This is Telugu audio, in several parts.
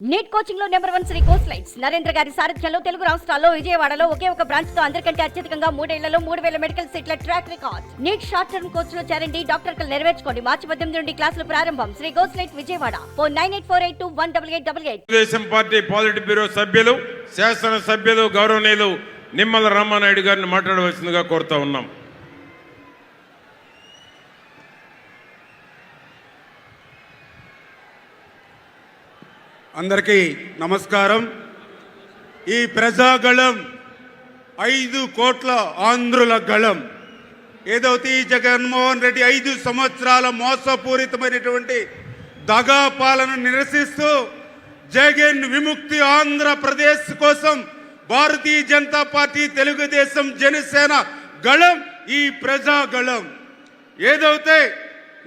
Neat కోచింగ్లో number one Sri course lights Narendra గారి సారథ్యంలో తెలుగు రాష్ట్రాల్లో విజయవాడలో ఒకే ఒక బ్రాంచ్తో అందరికంటే అత్యధికంగా మూడేళ్ళలో మూడు వేల మెడికల్ సీట్ల track record NEET short term కోర్స్లో చేరండి డాక్టర్ కలు నెరవేర్చుకోండి. మార్చి పద్దెనిమిది నుండి క్లాసులు ప్రారంభం. Sri course light Vijayawada. Four nine eight four eight two one double eight double eight. Telugu Desam party politburo సభ్యులు శాసన సభ్యులు గౌరవనీయులు నిమ్మల రామానాయుడు గారిని మాట్లాడవలసిందిగా కోరుతా ఉన్నాం. అందరికీ నమస్కారం. ఈ ప్రజాగళం ఐదు కోట్ల ఆంధ్రుల గళం. ఏదైతే ఈ జగన్మోహన్ రెడ్డి ఐదు సంవత్సరాల మోసపూరితమైనటువంటి దగా పాలన నిరసిస్తూ జగన్ విముక్తి ఆంధ్రప్రదేశ్ కోసం భారతీయ జనతా పార్టీ తెలుగుదేశం జనసేన గళం ఈ ప్రజాగళం. ఏదైతే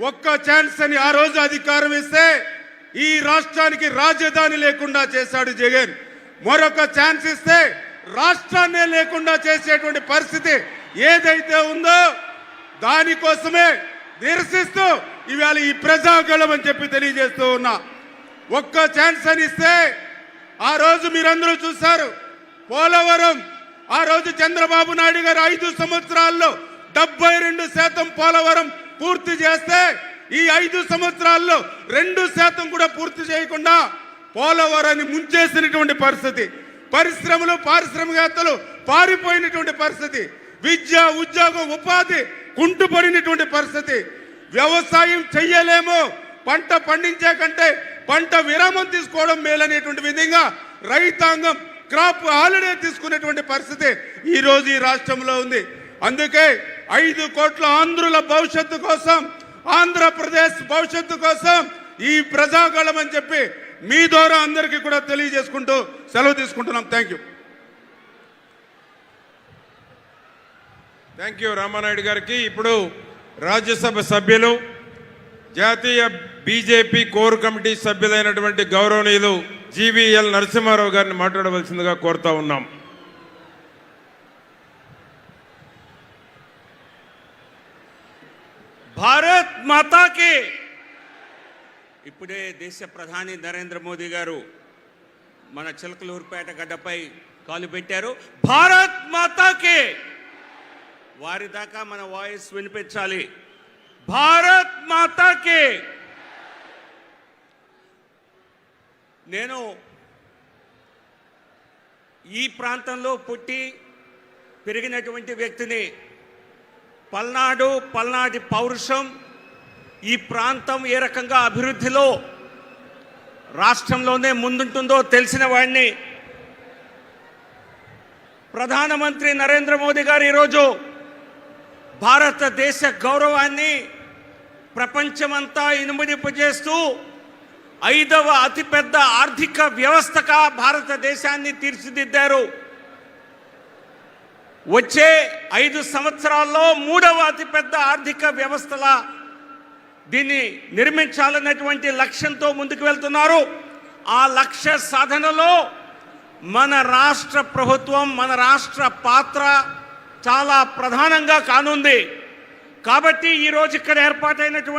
ఒక్క ఛాన్స్ అని ఆ రోజు అధికారం ఇస్తే ఈ రాష్ట్రానికి రాజధాని లేకుండా చేశాడు జగన్. మరొక ఛాన్స్ ఇస్తే రాష్ట్రాన్నే లేకుండా చేసేటువంటి పరిస్థితి ఏదైతే ఉందో దానికోసమే నిరసిస్తూ ఇవాళ ఈ ప్రజాగళం అని చెప్పి తెలియజేస్తూ ఉన్నా. ఒక్క ఛాన్స్ అని ఇస్తే ఆ రోజు మీరందరూ చూశారు. పోలవరం ఆ రోజు చంద్రబాబు నాయుడు గారు ఐదు సంవత్సరాల్లో డెబ్బై రెండు శాతం పోలవరం పూర్తి చేస్తే ఈ ఐదు సంవత్సరాల్లో రెండు శాతం కూడా పూర్తి చేయకుండా పోలవరాన్ని ముంచేసినటువంటి పరిస్థితి పరిశ్రమలు పారిశ్రామికవేత్తలు పారిపోయినటువంటి పరిస్థితి విద్య ఉద్యోగం ఉపాధి కుంటుపడినటువంటి పరిస్థితి. వ్యవసాయం చెయ్యలేము పంట పండించే కంటే పంట విరామం తీసుకోవడం మేలనేటువంటి విధంగా రైతాంగం క్రాప్ హాలిడే తీసుకునేటువంటి పరిస్థితి ఈరోజు ఈ రాష్ట్రంలో ఉంది. అందుకే ఐదు కోట్ల ఆంధ్రుల భవిష్యత్తు కోసం ఆంధ్రప్రదేశ్ భవిష్యత్తు కోసం ఈ ప్రజాగళం అని చెప్పి మీ ద్వారా అందరికీ కూడా తెలియజేసుకుంటూ సెలవు తీసుకుంటున్నాం. Thank you thank you Ramanaidu గారికి. ఇప్పుడు రాజ్యసభ సభ్యులు జాతీయ బీజేపీ కోర్ కమిటీ సభ్యులైనటువంటి గౌరవనీయులు జీవీఎల్ నరసింహారావు గారిని మాట్లాడవలసిందిగా కోరుతా ఉన్నాం. భారత్ మాతాకి. ఇప్పుడే దేశ ప్రధాని నరేంద్ర మోదీ గారు మన చిలకలూరుపేట గడ్డపై కాలు పెట్టారు. భారత్ మాతాకి. వారి దాకా మన వాయిస్ వినిపించాలి. భారత్ మాతాకి. నేను ఈ ప్రాంతంలో పుట్టి పెరిగినటువంటి వ్యక్తిని పల్నాడు పల్నాటి పౌరుషం ఈ ప్రాంతం ఏ రకంగా అభివృద్ధిలో రాష్ట్రంలోనే ముందుంటుందో తెలిసిన వాడిని ప్రధానమంత్రి నరేంద్ర మోదీ గారు ఈరోజు భారతదేశ గౌరవాన్ని ప్రపంచమంతా ఇనుమడింపజేస్తూ ఐదవ అతిపెద్ద ఆర్థిక వ్యవస్థగా భారతదేశాన్ని తీర్చిదిద్దారు. వచ్చే ఐదు సంవత్సరాల్లో మూడవ అతిపెద్ద ఆర్థిక వ్యవస్థల దీన్ని నిర్మించాలన్నటువంటి లక్ష్యంతో ముందుకు వెళ్తున్నారు. ఆ లక్ష్య సాధనలో మన రాష్ట్ర ప్రభుత్వం మన రాష్ట్ర పాత్ర చాలా ప్రధానంగా కానుంది. కాబట్టి ఈరోజు ఇక్కడ ఏర్పాటైనటువంటి